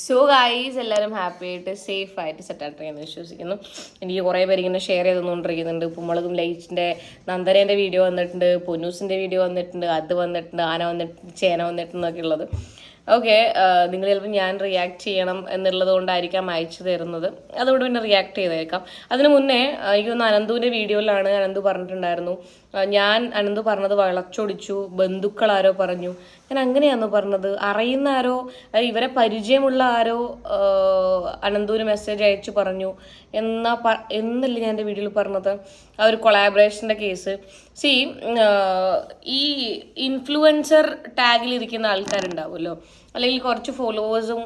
So guys എല്ലാവരും happy ആയിട്ട് safe ആയിട്ട് സെറ്റ് ആയിട്ട് ഞാൻ വിശ്വസിക്കുന്നു. എനിക്ക് കുറേ പേര് ഇങ്ങനെ ഷെയർ ചെയ്തുകൊണ്ടിരിക്കുന്നുണ്ട്. ഉപ്പുമുളകും ലൈറ്റിന്റെ നന്ദനേന്റെ വീഡിയോ വന്നിട്ടുണ്ട് പൊന്നൂസിന്റെ വീഡിയോ വന്നിട്ടുണ്ട് അത് വന്നിട്ടുണ്ട് ആന വന്നിട്ടുണ്ട് ചേന വന്നിട്ടുണ്ടെന്നൊക്കെ ഉള്ളത്. ഓക്കെ നിങ്ങൾ ചിലപ്പോൾ ഞാൻ റിയാക്ട് ചെയ്യണം എന്നുള്ളത് കൊണ്ടായിരിക്കാം അയച്ചു തരുന്നത്. അതുകൊണ്ട് പിന്നെ റിയാക്ട് ചെയ്തേക്കാം. അതിന് മുന്നേ എനിക്കൊന്ന് അനന്തുവിന്റെ വീഡിയോയിലാണ് അനന്തു പറഞ്ഞിട്ടുണ്ടായിരുന്നു. ഞാൻ അനന്ത് പറഞ്ഞത് വളച്ചൊടിച്ചു ബന്ധുക്കൾ ആരോ പറഞ്ഞു. ഞാൻ അങ്ങനെയാന്ന് പറഞ്ഞത്. അറിയുന്ന ആരോ ഇവരെ പരിചയമുള്ള ആരോ അനന്തൂര് മെസ്സേജ് അയച്ചു പറഞ്ഞു. എന്നാ പ എന്നല്ലേ ഞാൻ എന്റെ വീഡിയോയിൽ പറഞ്ഞത്? ആ ഒരു കൊളാബറേഷന്റെ കേസ് സി ഈ ഇൻഫ്ലുവൻസർ ടാഗിൽ ഇരിക്കുന്ന ആൾക്കാരുണ്ടാവുമല്ലോ. അല്ലെങ്കിൽ കുറച്ച് ഫോളോവേഴ്സും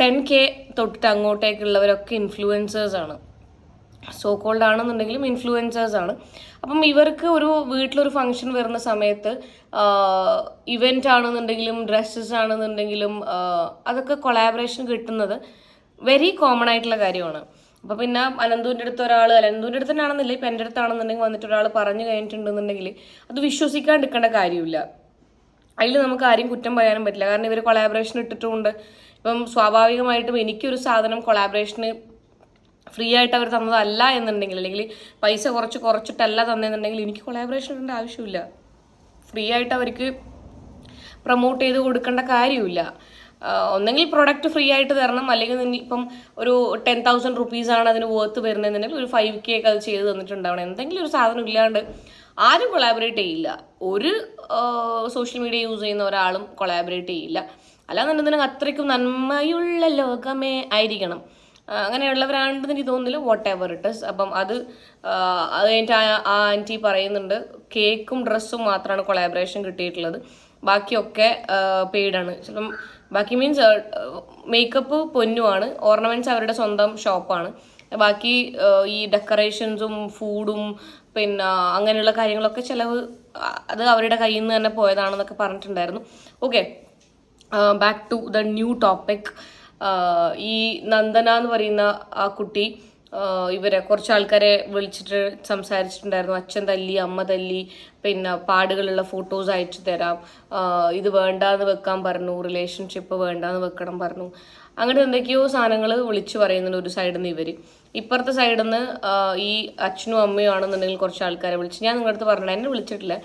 ടെൻ കെ തൊട്ടിട്ട് അങ്ങോട്ടേക്കുള്ളവരൊക്കെ ഇൻഫ്ലുവൻസേഴ്സ് ആണ്. സോ കോൾഡ് ആണെന്നുണ്ടെങ്കിലും ഇൻഫ്ലുവൻസേഴ്സ് ആണ് അപ്പം ഇവർക്ക് ഒരു വീട്ടിലൊരു ഫംഗ്ഷൻ വരുന്ന സമയത്ത് ഇവന്റ് ആണെന്നുണ്ടെങ്കിലും ഡ്രസ്സസ് ആണെന്നുണ്ടെങ്കിലും അതൊക്കെ കൊളാബറേഷൻ കിട്ടുന്നത് വെരി കോമൺ ആയിട്ടുള്ള കാര്യമാണ്. അപ്പോൾ പിന്നെ അനന്തുവിന്റെ അടുത്ത് ഒരാൾ അനന്തുവിന്റെ അടുത്ത് തന്നെയാണെന്നില്ല ഇപ്പം എന്റെ അടുത്താണെന്നുണ്ടെങ്കിൽ വന്നിട്ട് ഒരാൾ പറഞ്ഞു കഴിഞ്ഞിട്ടുണ്ടെന്നുണ്ടെങ്കിൽ അത് വിശ്വസിക്കാണ്ടിരിക്കേണ്ട കാര്യമില്ല. അതിൽ നമുക്ക് ആരെയും കുറ്റം പറയാനും പറ്റില്ല. കാരണം ഇവർ കൊളാബറേഷൻ ഇട്ടിട്ടുമുണ്ട്. ഇപ്പം സ്വാഭാവികമായിട്ടും എനിക്കൊരു സാധനം കൊളാബറേഷന് ഫ്രീ ആയിട്ട് അവർ തന്നതല്ല എന്നുണ്ടെങ്കിൽ അല്ലെങ്കിൽ പൈസ കുറച്ച് കുറച്ചിട്ടല്ല തന്നെന്നുണ്ടെങ്കിൽ എനിക്ക് കൊളാബറേഷൻ ആവശ്യമില്ല. ഫ്രീ ആയിട്ട് അവർക്ക് പ്രൊമോട്ട് ചെയ്ത് കൊടുക്കേണ്ട കാര്യമില്ല. ഒന്നെങ്കിൽ പ്രൊഡക്റ്റ് ഫ്രീ ആയിട്ട് തരണം. അല്ലെങ്കിൽ ഇപ്പം ഒരു ടെൻ തൗസൻഡ് റുപ്പീസാണ് അതിന് വർത്ത് വരുന്നതെന്നുണ്ടെങ്കിൽ ഒരു ഫൈവ് കെ ഒക്കെ അത് ചെയ്ത് തന്നിട്ടുണ്ടാവണം. എന്തെങ്കിലും ഒരു സാധനം ഇല്ലാണ്ട് ആരും കൊളാബറേറ്റ് ചെയ്യില്ല. ഒരു സോഷ്യൽ മീഡിയ യൂസ് ചെയ്യുന്ന ഒരാളും കൊളാബറേറ്റ് ചെയ്യില്ല. അല്ലാന്നുണ്ടെങ്കിൽ അത്രയ്ക്കും നന്മയുള്ള ലോകമേ ആയിരിക്കണം. അങ്ങനെയുള്ളവരാണെന്ന് എനിക്ക് തോന്നുന്നില്ല. വാട്ട് എവർ ഇട്ട് അപ്പം അത് അത് കഴിഞ്ഞിട്ട് ആ- ആന്റി പറയുന്നുണ്ട്. കേക്കും ഡ്രസ്സും മാത്രമാണ് കൊളാബറേഷൻ കിട്ടിയിട്ടുള്ളത്. ബാക്കിയൊക്കെ പെയ്ഡാണ് ചിലപ്പം ബാക്കി മീൻസ് മേക്കപ്പ് പൊന്നുമാണ് ഓർണമെന്റ്സ് അവരുടെ സ്വന്തം ഷോപ്പാണ് ബാക്കി ഈ ഡെക്കറേഷൻസും ഫുഡും പിന്നെ അങ്ങനെയുള്ള കാര്യങ്ങളൊക്കെ ചിലവ് അത് അവരുടെ കയ്യിൽ നിന്ന് തന്നെ പോയതാണെന്നൊക്കെ പറഞ്ഞിട്ടുണ്ടായിരുന്നു. Okay back to the new topic ഈ നന്ദന എന്ന് പറയുന്ന ആ കുട്ടി ഇവരെ കുറച്ച് ആൾക്കാരെ വിളിച്ചിട്ട് സംസാരിച്ചിട്ടുണ്ടായിരുന്നു. അച്ഛൻ തല്ലി അമ്മ തല്ലി പിന്നെ പാടുകളുള്ള ഫോട്ടോസ് അയച്ചു തരാം. ഇത് വേണ്ടാന്ന് വെക്കാൻ പറഞ്ഞു റിലേഷൻഷിപ്പ് വേണ്ടാന്ന് വെക്കണം പറഞ്ഞു. അങ്ങനെ എന്തൊക്കെയോ സാധനങ്ങൾ വിളിച്ചു പറയുന്നുണ്ട് ഒരു സൈഡിൽ നിന്ന് ഇവർ ഇപ്പുറത്തെ സൈഡിൽ നിന്ന് ഈ അച്ഛനും അമ്മയും ആണെന്നുണ്ടെങ്കിൽ കുറച്ച് ആൾക്കാരെ വിളിച്ച്. ഞാൻ നിങ്ങളുടെ അടുത്ത് പറഞ്ഞു എന്നെ വിളിച്ചിട്ടില്ല.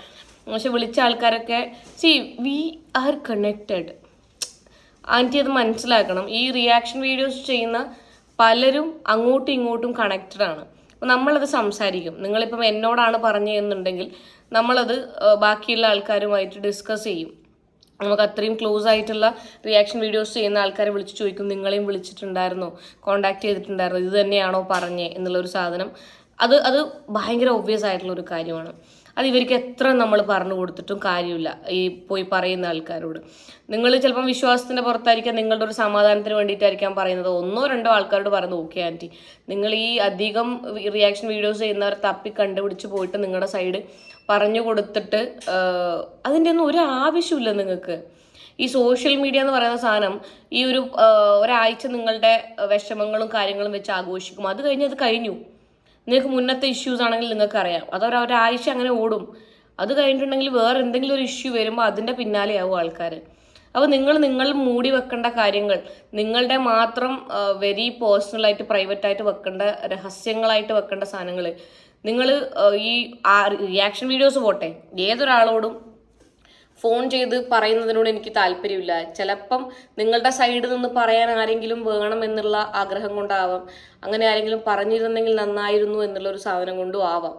പക്ഷെ വിളിച്ച ആൾക്കാരൊക്കെ see we are connected aunty അത് മനസ്സിലാക്കണം. ഈ റിയാക്ഷൻ വീഡിയോസ് ചെയ്യുന്ന പലരും അങ്ങോട്ടും ഇങ്ങോട്ടും കണക്റ്റഡ് ആണ്. അപ്പം നമ്മളത് സംസാരിക്കും. നിങ്ങളിപ്പം എന്നോടാണ് പറഞ്ഞു പറഞ്ഞതെന്നുണ്ടെങ്കിൽ നമ്മളത് ബാക്കിയുള്ള ആൾക്കാരുമായിട്ട് ഡിസ്കസ് ചെയ്യും. നമുക്ക് അത്രയും ക്ലോസ് ആയിട്ടുള്ള റിയാക്ഷൻ വീഡിയോസ് ചെയ്യുന്ന ആൾക്കാരെ വിളിച്ച് ചോദിക്കും നിങ്ങളെയും വിളിച്ചിട്ടുണ്ടായിരുന്നോ? കോണ്ടാക്ട് ചെയ്തിട്ടുണ്ടായിരുന്നോ? ഇത് തന്നെയാണോ പറഞ്ഞേ? എന്നുള്ളൊരു സാധനം. അത് അത് ഭയങ്കര ഒബ്വിയസ് ആയിട്ടുള്ള ഒരു കാര്യമാണ്. അത് ഇവർക്ക് എത്ര നമ്മൾ പറഞ്ഞു കൊടുത്തിട്ടും കാര്യമില്ല. ഈ പോയി പറയുന്ന ആൾക്കാരോട്. നിങ്ങൾ ചിലപ്പം വിശ്വാസത്തിന്റെ പുറത്തായിരിക്കാം നിങ്ങളുടെ ഒരു സമാധാനത്തിന് വേണ്ടിയിട്ടായിരിക്കാം പറയുന്നത്. ഒന്നോ രണ്ടോ ആൾക്കാരോട് പറഞ്ഞു ഓക്കെ ആന്റി നിങ്ങൾ ഈ അധികം റിയാക്ഷൻ വീഡിയോസ് ചെയ്യുന്നവർ തപ്പി കണ്ടുപിടിച്ച് പോയിട്ട് നിങ്ങളുടെ സൈഡ് പറഞ്ഞു കൊടുത്തിട്ട് അതിന്റെ ഒന്നും ഒരു ആവശ്യമില്ല നിങ്ങൾക്ക്. ഈ സോഷ്യൽ മീഡിയ എന്ന് പറയുന്ന സാധനം ഈ ഒരു ഒരാഴ്ച നിങ്ങളുടെ വിഷമങ്ങളും കാര്യങ്ങളും വെച്ച് ആഘോഷിക്കും. അത് കഴിഞ്ഞ് അത് കഴിഞ്ഞു. നിങ്ങൾക്ക് മുന്നത്തെ ഇഷ്യൂസ് ആണെങ്കിൽ നിങ്ങൾക്ക് അറിയാം. അത് ഒരു ഒരാഴ്ച അങ്ങനെ ഓടും. അത് കഴിഞ്ഞിട്ടുണ്ടെങ്കിൽ വേറെ എന്തെങ്കിലും ഒരു ഇഷ്യൂ വരുമ്പോൾ അതിന്റെ പിന്നാലെ ആവും ആൾക്കാർ അപ്പോൾ നിങ്ങൾ നിങ്ങൾ മൂടി വെക്കേണ്ട കാര്യങ്ങൾ നിങ്ങളുടെ മാത്രം വെരി പേഴ്സണലായിട്ട് പ്രൈവറ്റ് ആയിട്ട് വെക്കേണ്ട രഹസ്യങ്ങളായിട്ട് വെക്കേണ്ട സാധനങ്ങൾ നിങ്ങൾ ഈ റിയാക്ഷൻ വീഡിയോസ് പോട്ടെ. ഏതൊരാളോടും ഫോൺ ചെയ്ത് പറയുന്നതിനോട് എനിക്ക് താല്പര്യമില്ല. ചിലപ്പം നിങ്ങളുടെ സൈഡിൽ നിന്ന് പറയാൻ ആരെങ്കിലും വേണം എന്നുള്ള ആഗ്രഹം കൊണ്ടാവാം. അങ്ങനെ ആരെങ്കിലും പറഞ്ഞിരുന്നെങ്കിൽ നന്നായിരുന്നു എന്നുള്ള ഒരു സാധനം കൊണ്ടും ആവാം.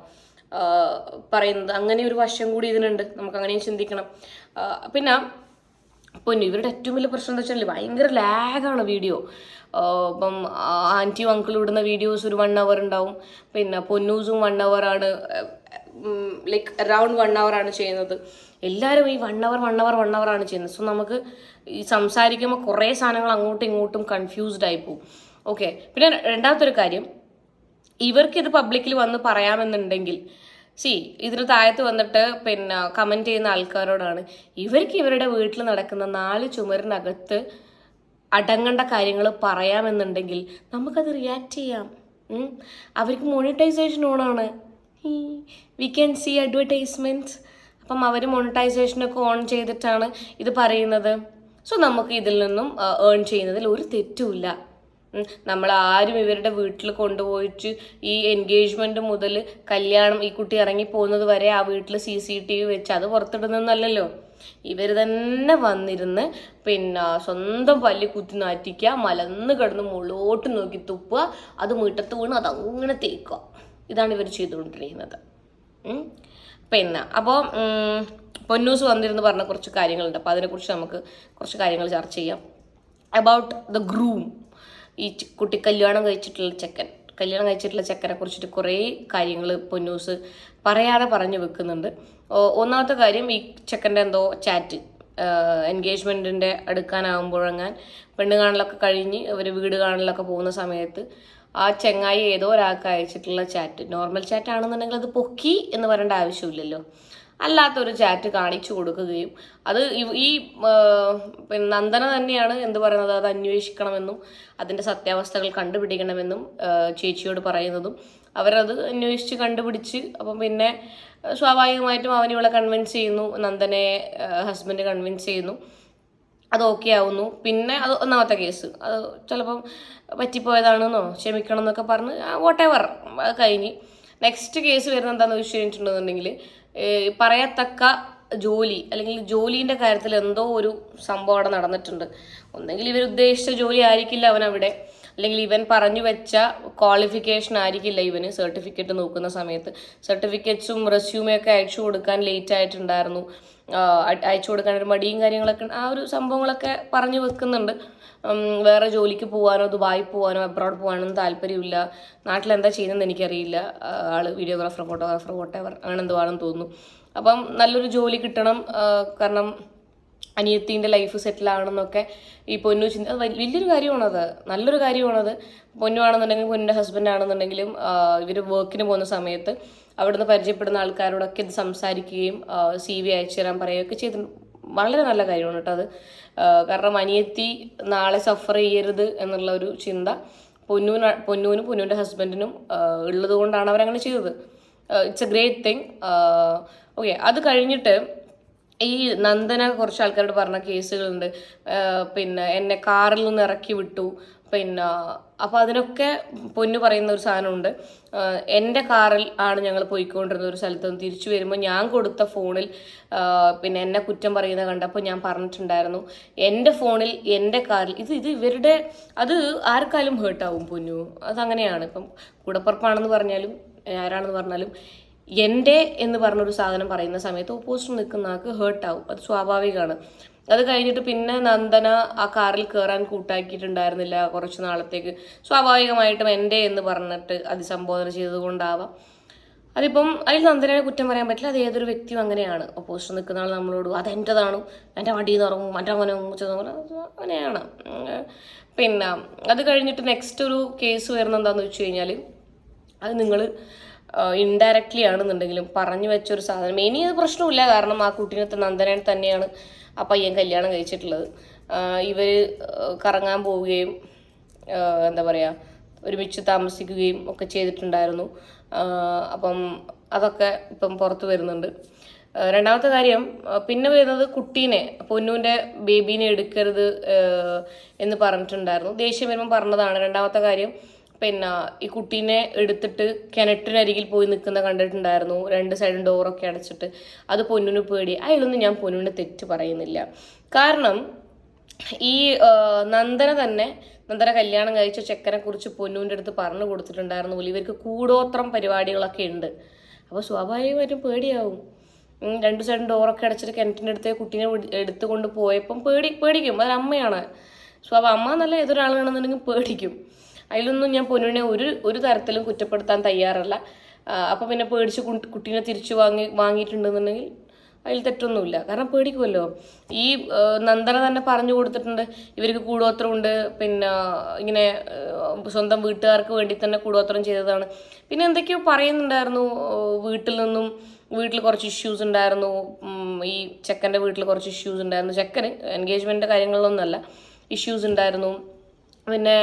പറയുന്നത്. അങ്ങനെ ഒരു വശം കൂടി ഇതിനുണ്ട്. നമുക്ക് അങ്ങനെയും ചിന്തിക്കണം പിന്നെ പൊന്നു ഇവരുടെ ഏറ്റവും വലിയ പ്രശ്നം എന്താ വെച്ചാൽ ഭയങ്കര ലാഗാണ് വീഡിയോ. ഇപ്പം ആന്റിയും അങ്കിളും ഇടുന്ന വീഡിയോസ് ഒരു വൺ അവർ ഉണ്ടാവും. പിന്നെ പൊന്നൂസും വൺ ആണ്. ലൈക്ക് അറൗണ്ട് വൺ അവർ ആണ് ചെയ്യുന്നത്. എല്ലാവരും ഈ one hour one hour one hour ആണ് ചെയ്യുന്നത്. സോ നമുക്ക് ഈ സംസാരിക്കുമ്പോൾ കുറേ സാധനങ്ങൾ അങ്ങോട്ടും ഇങ്ങോട്ടും കൺഫ്യൂസ്ഡ് ആയി പോകും. ഓക്കെ പിന്നെ രണ്ടാമത്തൊരു കാര്യം ഇവർക്ക് ഇത് പബ്ലിക്കിൽ വന്ന് പറയാമെന്നുണ്ടെങ്കിൽ സി ഇതിന് താഴത്ത് വന്നിട്ട് പിന്നെ കമന്റ് ചെയ്യുന്ന ആൾക്കാരോടാണ് ഇവർക്ക് ഇവരുടെ വീട്ടിൽ നടക്കുന്ന നാല് ചുമരിനകത്ത് അടങ്ങേണ്ട കാര്യങ്ങൾ പറയാമെന്നുണ്ടെങ്കിൽ നമുക്കത് റിയാക്ട് ചെയ്യാം. അവർക്ക് മോണിറ്റൈസേഷൻ ഓണാണ്. വി ക്യാൻ സി അഡ്വർടൈസ്മെന്റ്സ് അപ്പം അവർ മോണിറ്റൈസേഷനൊക്കെ ഓൺ ചെയ്തിട്ടാണ് ഇത് പറയുന്നത്. സോ നമുക്ക് ഇതിൽ നിന്നും ഏൺ ചെയ്യുന്നതിൽ ഒരു തെറ്റുമില്ല. നമ്മൾ ആരും ഇവരുടെ വീട്ടിൽ കൊണ്ടുപോയിട്ട് ഈ എൻഗേജ്മെന്റ് മുതൽ കല്യാണം ഈ കുട്ടി ഇറങ്ങി പോകുന്നത് വരെ ആ വീട്ടിൽ സി സി ടി വി വെച്ച് അത് പുറത്തിടുന്നല്ലോ ഇവർ തന്നെ വന്നിരുന്ന് പിന്നെ സ്വന്തം പല്ലി കുത്തി നാറ്റിക്കുക മലന്ന് കിടന്ന് മുകളിലോട്ട് നോക്കി തുപ്പുക അത് മുറ്റത്ത് വീണ് അത് അങ്ങനെ തേക്കുക. ഇതാണ് ഇവർ ചെയ്തുകൊണ്ടിരിക്കുന്നത്. പിന്നെ അപ്പോൾ പൊന്നൂസ് വന്നിരുന്ന് പറഞ്ഞ കുറച്ച് കാര്യങ്ങളുണ്ട്. അപ്പോൾ അതിനെക്കുറിച്ച് നമുക്ക് കുറച്ച് കാര്യങ്ങൾ ചർച്ച ചെയ്യാം. അബൌട്ട് ദ ഗ്രൂം ഈ കുട്ടി കല്യാണം കഴിച്ചിട്ടുള്ള ചെക്കൻ. കല്യാണം കഴിച്ചിട്ടുള്ള ചെക്കനെ കുറിച്ചിട്ട് കുറേ കാര്യങ്ങൾ പൊന്നൂസ് പറയാതെ പറഞ്ഞു വെക്കുന്നുണ്ട്. ഒന്നാമത്തെ കാര്യം ഈ ചെക്കന്റെ എന്തോ ചാറ്റ് എൻഗേജ്മെന്റിന്റെ അടുക്കാനാകുമ്പോഴെങ്ങാൻ പെണ്ണ് കാണലൊക്കെ കഴിഞ്ഞ് അവർ വീട് കാണലൊക്കെ പോകുന്ന സമയത്ത് ആ ചെങ്ങായി ഏതോ ഒരാൾക്ക് അയച്ചിട്ടുള്ള ചാറ്റ് നോർമൽ ചാറ്റ് ആണെന്നുണ്ടെങ്കിൽ അത് പൊക്കി എന്ന് പറയേണ്ട ആവശ്യമില്ലല്ലോ. അല്ലാത്തൊരു ചാറ്റ് കാണിച്ചു കൊടുക്കുകയും അത് ഈ പിന്നെ നന്ദന തന്നെയാണ് എന്ത് പറയുന്നത്? അത് അന്വേഷിക്കണമെന്നും അതിന്റെ സത്യാവസ്ഥകൾ കണ്ടുപിടിക്കണമെന്നും ചേച്ചിയോട് പറയുന്നതും അവരത് അന്വേഷിച്ച് കണ്ടുപിടിച്ച് അപ്പം പിന്നെ സ്വാഭാവികമായിട്ടും അവൻ കൺവിൻസ് ചെയ്യുന്നു നന്ദനെ ഹസ്ബൻഡ് കൺവിൻസ് ചെയ്യുന്നു. അത് ഓക്കെ ആവുന്നു. പിന്നെ അത് ഒന്നാമത്തെ കേസ് അത് ചിലപ്പം പറ്റിപ്പോയതാണെന്നോ ക്ഷമിക്കണം എന്നൊക്കെ പറഞ്ഞ് വാട്ട് എവർ അത് കഴിഞ്ഞ്. നെക്സ്റ്റ് കേസ് വരുന്നത് എന്താണെന്ന് വെച്ച് കഴിഞ്ഞിട്ടുണ്ടെന്നുണ്ടെങ്കിൽ പറയത്തക്ക ജോലി അല്ലെങ്കിൽ ജോലീന്റെ കാര്യത്തിൽ എന്തോ ഒരു സംഭവം അവിടെ നടന്നിട്ടുണ്ട്. ഒന്നെങ്കിൽ ഇവർ ഉദ്ദേശിച്ച ജോലി ആയിരിക്കില്ല അവൻ അവിടെ അല്ലെങ്കിൽ ഇവൻ പറഞ്ഞു വെച്ച ക്വാളിഫിക്കേഷൻ ആയിരിക്കില്ല ഇവന് സർട്ടിഫിക്കറ്റ് നോക്കുന്ന സമയത്ത്. സർട്ടിഫിക്കറ്റ്സും റെസ്യൂമൊക്കെ അയച്ചു കൊടുക്കാൻ ലേറ്റ് ആയിട്ടുണ്ടായിരുന്നു. അയച്ചു കൊടുക്കാൻ ഒരു മടിയും കാര്യങ്ങളൊക്കെ ആ ഒരു സംഭവങ്ങളൊക്കെ പറഞ്ഞു വെക്കുന്നുണ്ട്. വേറെ ജോലിക്ക് പോകാനോ ദുബായി പോകാനോ അബ്രോഡ് പോകാനൊന്നും താല്പര്യമില്ല. നാട്ടിലെന്താ ചെയ്യുന്നതെന്ന് എനിക്കറിയില്ല. ആൾ വീഡിയോഗ്രാഫർ ഫോട്ടോഗ്രാഫർ വോട്ടെവർ അങ്ങനെ എന്തോ ആണെന്ന് തോന്നുന്നു. അപ്പം നല്ലൊരു ജോലി കിട്ടണം. കാരണം അനിയത്തിന്റെ ലൈഫ് സെറ്റിൽ ആവണമെന്നൊക്കെ ഈ പൊന്നു ചിന്ത അത് വലിയൊരു കാര്യമാണത്. നല്ലൊരു കാര്യമാണത്. പൊന്നു ആണെന്നുണ്ടെങ്കിലും പൊന്നിന്റെ ഹസ്ബൻഡ് ആണെന്നുണ്ടെങ്കിലും ഇവർ വർക്കിന് പോകുന്ന സമയത്ത് അവിടുന്ന് പരിചയപ്പെടുന്ന ആൾക്കാരോടൊക്കെ ഇത് സംസാരിക്കുകയും സി വി അയച്ചു തരാൻ പറയുകയൊക്കെ ചെയ്ത്. വളരെ നല്ല കാര്യമാണ് കേട്ടോ അത്. കാരണം അനിയത്തി നാളെ സഫർ ചെയ്യരുത് എന്നുള്ള ഒരു ചിന്ത പൊന്നൂന് പൊന്നൂനും പൊന്നൂന്റെ ഹസ്ബൻഡിനും ഉള്ളത് കൊണ്ടാണ് അവരങ്ങനെ ചെയ്തത്. It's a great thing okay അത് കഴിഞ്ഞിട്ട് ഈ നന്ദന കുറച്ച് ആൾക്കാരോട് പറഞ്ഞ കേസുകളുണ്ട്. പിന്നെ എന്നെ കാറിൽ നിന്ന് ഇറക്കി വിട്ടു. പിന്നെ അപ്പോൾ അതിനൊക്കെ പൊന്നു പറയുന്ന ഒരു സാധനമുണ്ട്. എന്റെ കാറിൽ ആണ് ഞങ്ങൾ പോയിക്കൊണ്ടിരുന്ന ഒരു സ്ഥലത്ത് നിന്ന് തിരിച്ചു വരുമ്പോൾ ഞാൻ കൊടുത്ത ഫോണിൽ പിന്നെ എന്നെ കുറ്റം പറയുന്ന കണ്ടപ്പോൾ ഞാൻ പറഞ്ഞിട്ടുണ്ടായിരുന്നു. എന്റെ ഫോണിൽ എന്റെ കാറിൽ ഇത് ഇത് ഇവരുടെ അത് ആർക്കാലും ഹേർട്ടാവും പൊന്നു. അതങ്ങനെയാണ്. ഇപ്പം കൂടപ്പുറപ്പാണെന്ന് പറഞ്ഞാലും ആരാണെന്ന് പറഞ്ഞാലും എന്റെ എന്ന് പറഞ്ഞൊരു സാധനം പറയുന്ന സമയത്ത് ഓപ്പോസിറ്റ് നിൽക്കുന്ന ആൾക്ക് ഹേർട്ടാവും അത് സ്വാഭാവികമാണ്. അത് കഴിഞ്ഞിട്ട് പിന്നെ നന്ദന ആ കാറിൽ കയറാൻ കൂട്ടാക്കിയിട്ടുണ്ടായിരുന്നില്ല കുറച്ച് നാളത്തേക്ക്. സ്വാഭാവികമായിട്ടും എന്റെ എന്ന് പറഞ്ഞിട്ട് അതിസംബോധന ചെയ്തതുകൊണ്ടാവാം. അതിപ്പം അതിൽ നന്ദനെ കുറ്റം പറയാൻ പറ്റില്ല. അത് ഏതൊരു വ്യക്തിയും അങ്ങനെയാണ്. ഓപ്പോസിറ്റ് നിൽക്കുന്ന ആൾ നമ്മളോട് അത് എന്റെതാണ്. എന്റെ വണ്ടിയിൽ നിന്ന് ഇറങ്ങും. എന്റെ അങ്ങനെ അങ്ങനെയാണ്. പിന്നെ അത് കഴിഞ്ഞിട്ട് നെക്സ്റ്റ് ഒരു കേസ് വരുന്നത് എന്താണെന്ന് വെച്ച് കഴിഞ്ഞാൽ അത് നിങ്ങൾ ഇൻഡയറക്ട്ലി ആണെന്നുണ്ടെങ്കിലും പറഞ്ഞു വെച്ച ഒരു സാധനം. ഇനി അത് പ്രശ്നമില്ല കാരണം ആ കുട്ടീനത്തെ നന്ദനെ തന്നെയാണ് ആ പയ്യൻ കല്യാണം കഴിച്ചിട്ടുള്ളത്. ഇവർ കറങ്ങാൻ പോവുകയും എന്താ പറയുക ഒരുമിച്ച് താമസിക്കുകയും ഒക്കെ ചെയ്തിട്ടുണ്ടായിരുന്നു. അപ്പം അതൊക്കെ ഇപ്പം പുറത്ത് വരുന്നുണ്ട്. രണ്ടാമത്തെ കാര്യം പിന്നെ വരുന്നത് കുട്ടീനെ പൊന്നൂന്റെ ബേബീനെ എടുക്കരുത് എന്ന് പറഞ്ഞിട്ടുണ്ടായിരുന്നു. ദേഷ്യം വരുമ്പോൾ പറഞ്ഞതാണ്. രണ്ടാമത്തെ കാര്യം പിന്നെ ഈ കുട്ടീനെ എടുത്തിട്ട് കിണറ്റിനരികിൽ പോയി നിൽക്കുന്ന കണ്ടിട്ടുണ്ടായിരുന്നു. രണ്ട് സൈഡും ഡോറൊക്കെ അടച്ചിട്ട്. അത് പൊന്നിന് പേടി. അതിലൊന്നും ഞാൻ പൊന്നുവിന് തെറ്റ് പറയുന്നില്ല. കാരണം ഈ നന്ദന തന്നെ നന്ദന കല്യാണം കഴിച്ച ചെക്കനെ കുറിച്ച് പൊന്നുവിന്റെ അടുത്ത് പറഞ്ഞു കൊടുത്തിട്ടുണ്ടായിരുന്നു. ഇവർക്ക് കൂടോത്രം പരിപാടികളൊക്കെ ഉണ്ട്. അപ്പോൾ സ്വാഭാവികമായിട്ടും പേടിയാവും. രണ്ട് സൈഡും ഡോറൊക്കെ അടച്ചിട്ട് കിണറ്റിന്റെ അടുത്ത് കുട്ടീനെ എടുത്തുകൊണ്ട് പോയപ്പം പേടി പേടിക്കും. അതൊരമ്മയാണ്. സ്വാഭാവ അമ്മ നല്ല ഏതൊരാളാണെന്നുണ്ടെങ്കിൽ പേടിക്കും. അതിലൊന്നും ഞാൻ പൊന്നുവിനെ ഒരു ഒരു തരത്തിലും കുറ്റപ്പെടുത്താൻ തയ്യാറല്ല. അപ്പം പിന്നെ പേടിച്ച് കുട്ടീനെ തിരിച്ചു വാങ്ങി വാങ്ങിയിട്ടുണ്ടെന്നുണ്ടെങ്കിൽ അതിൽ തെറ്റൊന്നുമില്ല. കാരണം പേടിക്കുമല്ലോ. ഈ നന്ദന തന്നെ പറഞ്ഞു കൊടുത്തിട്ടുണ്ട്. ഇവർക്ക് കൂടോത്രമുണ്ട് പിന്നെ ഇങ്ങനെ സ്വന്തം വീട്ടുകാർക്ക് വേണ്ടി തന്നെ കൂടോത്രം ചെയ്തതാണ്. പിന്നെ എന്തൊക്കെയോ പറയുന്നുണ്ടായിരുന്നു. വീട്ടിൽ നിന്നും വീട്ടിൽ കുറച്ച് ഇഷ്യൂസ് ഉണ്ടായിരുന്നു. ഈ ചെക്കന്റെ വീട്ടിൽ കുറച്ച് ഇഷ്യൂസ് ഉണ്ടായിരുന്നു. ചെക്കന് എൻഗേജ്മെന്റ് കാര്യങ്ങളിലൊന്നുമല്ല. ഇഷ്യൂസ് ഉണ്ടായിരുന്നു. പിന്നെ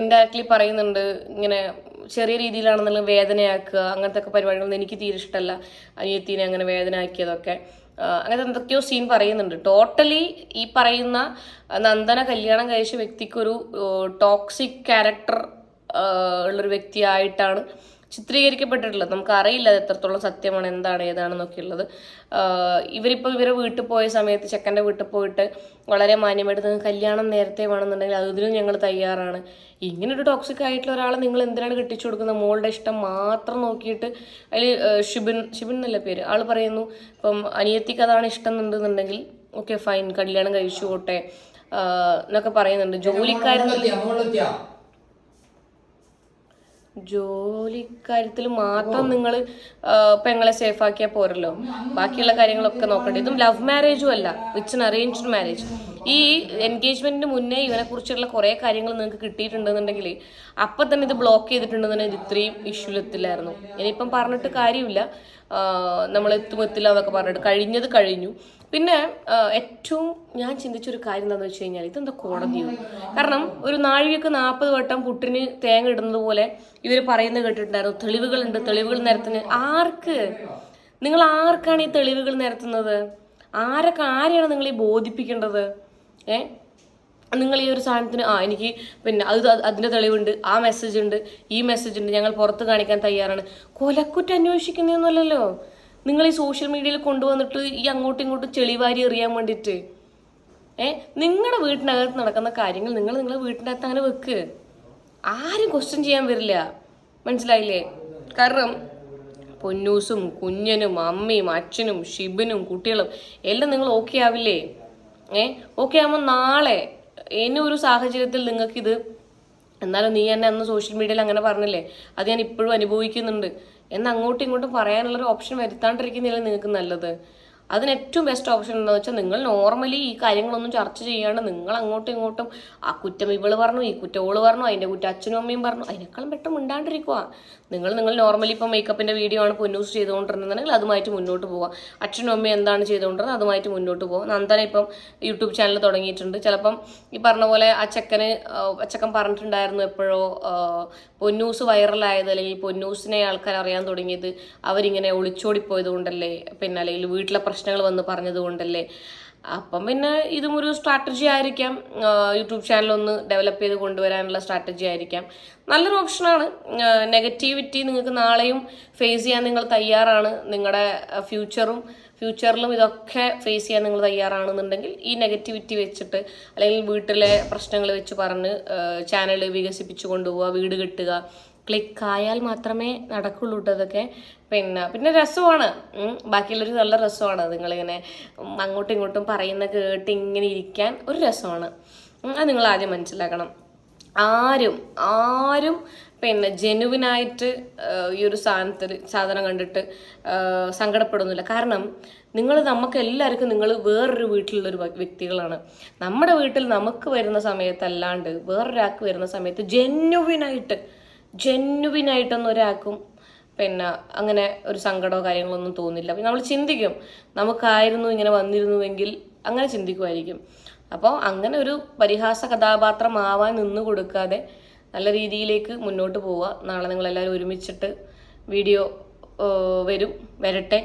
ഇൻഡയറക്ട്ലി പറയുന്നുണ്ട് ഇങ്ങനെ ചെറിയ രീതിയിലാണെന്നുള്ള വേദനയാക്കുക അങ്ങനത്തെ ഒക്കെ പരിപാടികളൊന്നും എനിക്ക് തീരെ ഇഷ്ടമല്ല. അനിയത്തിനെ അങ്ങനെ വേദന ആക്കിയതൊക്കെ അങ്ങനത്തെ എന്തൊക്കെയോ സീൻ പറയുന്നുണ്ട്. ടോട്ടലി ഈ പറയുന്ന നന്ദന കല്യാണം കഴിച്ച വ്യക്തിക്കൊരു ടോക്സിക് ക്യാരക്ടർ ഉള്ളൊരു വ്യക്തിയായിട്ടാണ് ചിത്രീകരിക്കപ്പെട്ടിട്ടുള്ളത് നമുക്ക് അറിയില്ല അത് എത്രത്തോളം സത്യമാണ് എന്താണ് ഏതാണെന്നൊക്കെ ഉള്ളത് ഇവരിപ്പോൾ ഇവരെ വീട്ടിൽ പോയ സമയത്ത് ചെക്കന്റെ വീട്ടിൽ പോയിട്ട് വളരെ മാന്യമായിട്ട് കല്യാണം നേരത്തെ വേണമെന്നുണ്ടെങ്കിൽ അതിനും ഞങ്ങൾ തയ്യാറാണ്. ഇങ്ങനെ ഒരു ടോക്സിക് ആയിട്ടുള്ള ഒരാളെ നിങ്ങൾ എന്തിനാണ് കെട്ടിച്ചു കൊടുക്കുന്നത്? മോളുടെ ഇഷ്ടം മാത്രം നോക്കിയിട്ട് അതിൽ ഷിബിൻ ഷിബിൻ എന്നല്ല പേര്? ആൾ പറയുന്നു ഇപ്പം അനിയത്തിക്ക് അതാണ് ഇഷ്ടം എന്നുണ്ടെന്നുണ്ടെങ്കിൽ ഓക്കെ ഫൈൻ കല്യാണം കഴിച്ചു പോട്ടെ. എന്നൊക്കെ പറയുന്നുണ്ട്. ജോലിക്കാരൻ ജോലിക്കാര്യത്തിൽ മാത്രം നിങ്ങൾ പെങ്ങളെ സേഫ് ആക്കിയാൽ പോരല്ലോ. ബാക്കിയുള്ള കാര്യങ്ങളൊക്കെ നോക്കണ്ടേ. ഇതും ലവ് മാരേജും അല്ല. ഇറ്റ്സ് അറേഞ്ച്ഡ് മാരേജ് ഈ എൻഗേജ്മെന്റിന് മുന്നേ ഇവനെ കുറിച്ചുള്ള കുറേ കാര്യങ്ങൾ നിങ്ങൾക്ക് കിട്ടിയിട്ടുണ്ടെന്നുണ്ടെങ്കിൽ അപ്പൊ തന്നെ ഇത് ബ്ലോക്ക് ചെയ്തിട്ടുണ്ടെന്നുണ്ടെങ്കിൽ ഇത് ഇത്രയും ഇഷ്യൂലെത്തില്ലായിരുന്നു ഇനിയിപ്പം പറഞ്ഞിട്ട് കാര്യമില്ല. നമ്മൾ എത്തുമെത്തില്ല എന്നൊക്കെ പറഞ്ഞിട്ട് കഴിഞ്ഞത് കഴിഞ്ഞു. പിന്നെ ഏറ്റവും ഞാൻ ചിന്തിച്ചൊരു കാര്യം എന്താണെന്ന് വെച്ച് കഴിഞ്ഞാൽ ഇതെന്താ കോടതിയോ കാരണം ഒരു നാഴികക്ക് നാൽപ്പത് വട്ടം പുട്ടിന് തേങ്ങ ഇടുന്നത് പോലെ ഇവർ പറയുന്നത് കേട്ടിട്ടുണ്ടായിരുന്നു. തെളിവുകളുണ്ട്. തെളിവുകൾ നിരത്തുന്ന ആർക്ക്? നിങ്ങൾ ആർക്കാണ് ഈ തെളിവുകൾ നിരത്തുന്നത്? ആരൊക്കെ ആരെയാണ് നിങ്ങൾ ഈ ബോധിപ്പിക്കേണ്ടത്? ഏ? നിങ്ങൾ ഈ ഒരു സാധനത്തിന് ആ എനിക്ക് പിന്നെ അത് അത് അതിന്റെ തെളിവുണ്ട് ആ മെസ്സേജ് ഉണ്ട് ഈ മെസ്സേജ് ഉണ്ട് ഞങ്ങൾ പുറത്ത് കാണിക്കാൻ തയ്യാറാണ്. കൊലക്കുറ്റം അന്വേഷിക്കുന്നതൊന്നുമല്ലല്ലോ. നിങ്ങൾ ഈ സോഷ്യൽ മീഡിയയിൽ കൊണ്ടുവന്നിട്ട് ഈ അങ്ങോട്ടും ഇങ്ങോട്ടും ചെളിവാരി എറിയാൻ വേണ്ടിയിട്ട്. ഏ? നിങ്ങളുടെ വീട്ടിനകത്ത് നടക്കുന്ന കാര്യങ്ങൾ നിങ്ങൾ നിങ്ങളുടെ വീട്ടിന്റെ അകത്ത് അങ്ങനെ വെക്ക്. ആരും ക്വസ്റ്റ്യൻ ചെയ്യാൻ വരില്ല. മനസ്സിലായില്ലേ? കാരണം പൊന്നൂസും കുഞ്ഞനും അമ്മയും അച്ഛനും ഷിബിനും കുട്ടികളും എല്ലാം നിങ്ങൾ ഓക്കെ ആവില്ലേ? ഏ? ഓക്കെ ആകുമ്പോൾ നാളെ. ഇനി ഒരു സാഹചര്യത്തിൽ നിങ്ങൾക്കിത് എന്നാലും നീ എന്നെ അന്ന് സോഷ്യൽ മീഡിയയിൽ അങ്ങനെ പറഞ്ഞില്ലേ? അത് ഞാൻ ഇപ്പോഴും അനുഭവിക്കുന്നുണ്ട്. എന്ന് അങ്ങോട്ടും ഇങ്ങോട്ടും പറയാനുള്ളൊരു ഓപ്ഷൻ വരുത്താണ്ടിരിക്കുന്നില്ല നിങ്ങൾക്ക് നല്ലത്? അതിന് ഏറ്റവും ബെസ്റ്റ് ഓപ്ഷൻ എന്താണെന്ന് വെച്ചാൽ നിങ്ങൾ നോർമലി ഈ കാര്യങ്ങളൊന്നും ചർച്ച ചെയ്യാണ്ട് നിങ്ങൾ അങ്ങോട്ടും ഇങ്ങോട്ടും ആ കുറ്റം ഇവൾ പറഞ്ഞു ഈ കുറ്റം ഓൾ പറഞ്ഞു അതിന്റെ കുറ്റം അച്ഛനും അമ്മയും പറഞ്ഞു അതിനേക്കാളും പെട്ടെന്ന് മിണ്ടാണ്ടിരിക്കുക നിങ്ങൾ നിങ്ങൾ നോർമലി ഇപ്പോൾ മേക്കപ്പിന്റെ വീഡിയോ ആണ് പൊന്നൂസ് ചെയ്തുകൊണ്ടിരുന്നതെങ്കിൽ അതുമായിട്ട് മുന്നോട്ട് പോവുക അച്ഛനും അമ്മയും എന്താണ് ചെയ്തുകൊണ്ടിരുന്നത്? അതുമായിട്ട് മുന്നോട്ട് പോകും നന്ദന ഇപ്പം യൂട്യൂബ് ചാനൽ തുടങ്ങിയിട്ടുണ്ട്. ചിലപ്പം ഈ പറഞ്ഞ പോലെ ആ ചെക്കന് ആ, ആ ചെക്കൻ പറഞ്ഞിട്ടുണ്ടായിരുന്നു എപ്പോഴോ പൊന്നൂസ് വൈറലായത് അല്ലെങ്കിൽ പൊന്നൂസിനെ ആൾക്കാർ അറിയാൻ തുടങ്ങിയത്. അവരിങ്ങനെ ഒളിച്ചോടിപ്പോയത് കൊണ്ടല്ലേ പിന്നെ അല്ലെങ്കിൽ വീട്ടിലെ പ്രശ്നങ്ങൾ വന്ന് പറഞ്ഞത് കൊണ്ടല്ലേ അപ്പം പിന്നെ ഇതും ഒരു സ്ട്രാറ്റജി ആയിരിക്കാം. യൂട്യൂബ് ചാനൽ ഒന്ന് ഡെവലപ്പ് ചെയ്ത് കൊണ്ടുവരാനുള്ള സ്ട്രാറ്റജി ആയിരിക്കാം. നല്ലൊരു ഓപ്ഷനാണ് നെഗറ്റിവിറ്റി നിങ്ങൾക്ക് നാളെയും ഫേസ് ചെയ്യാൻ നിങ്ങൾ തയ്യാറാണ്. നിങ്ങളുടെ ഫ്യൂച്ചറും ഫ്യൂച്ചറിലും ഇതൊക്കെ ഫേസ് ചെയ്യാൻ നിങ്ങൾ തയ്യാറാണെന്നുണ്ടെങ്കിൽ ഈ നെഗറ്റിവിറ്റി വെച്ചിട്ട് അല്ലെങ്കിൽ വീട്ടിലെ പ്രശ്നങ്ങൾ വെച്ച് പറഞ്ഞ് ചാനൽ വികസിപ്പിച്ചു കൊണ്ടുപോവുക വീട് കെട്ടുക ക്ലിക്ക് ആയാൽ മാത്രമേ നടക്കുള്ളൂ കേട്ടോ അതൊക്കെ പിന്നെ പിന്നെ രസമാണ്. ബാക്കിയുള്ളൊരു നല്ല രസമാണ്. നിങ്ങളിങ്ങനെ അങ്ങോട്ടും ഇങ്ങോട്ടും പറയുന്ന കേട്ട് ഇങ്ങനെ ഇരിക്കാൻ ഒരു രസമാണ്. അത് നിങ്ങൾ ആദ്യം മനസ്സിലാക്കണം. ആരും ആരും പിന്നെ ജെനുവിനായിട്ട് ഈ ഒരു സാധനത്തിൽ സാധനം കണ്ടിട്ട് സങ്കടപ്പെടുന്നില്ല. കാരണം നിങ്ങൾ നമുക്ക് എല്ലാവർക്കും നിങ്ങൾ വേറൊരു വീട്ടിലുള്ളൊരു വ്യ- വ്യക്തികളാണ്. നമ്മുടെ വീട്ടിൽ നമുക്ക് വരുന്ന സമയത്തല്ലാണ്ട് വേറൊരാൾക്ക് വരുന്ന സമയത്ത് ജെന്യുവിനായിട്ട് ജെന്യുവിനായിട്ടൊന്നും ഒരാൾക്കും പിന്നെ അങ്ങനെ ഒരു സങ്കടമോ കാര്യങ്ങളൊന്നും തോന്നില്ല. നമ്മൾ ചിന്തിക്കും നമുക്കായിരുന്നു ഇങ്ങനെ വന്നിരുന്നുവെങ്കിൽ അങ്ങനെ ചിന്തിക്കുമായിരിക്കും. അപ്പോൾ അങ്ങനെ ഒരു പരിഹാസ കഥാപാത്രമാവാൻ നിന്ന് കൊടുക്കാതെ നല്ല രീതിയിലേക്ക് മുന്നോട്ട് പോവുക. നാളെ നിങ്ങളെല്ലാവരും ഒരുമിച്ചിട്ട് വീഡിയോ വരും വരട്ടെ.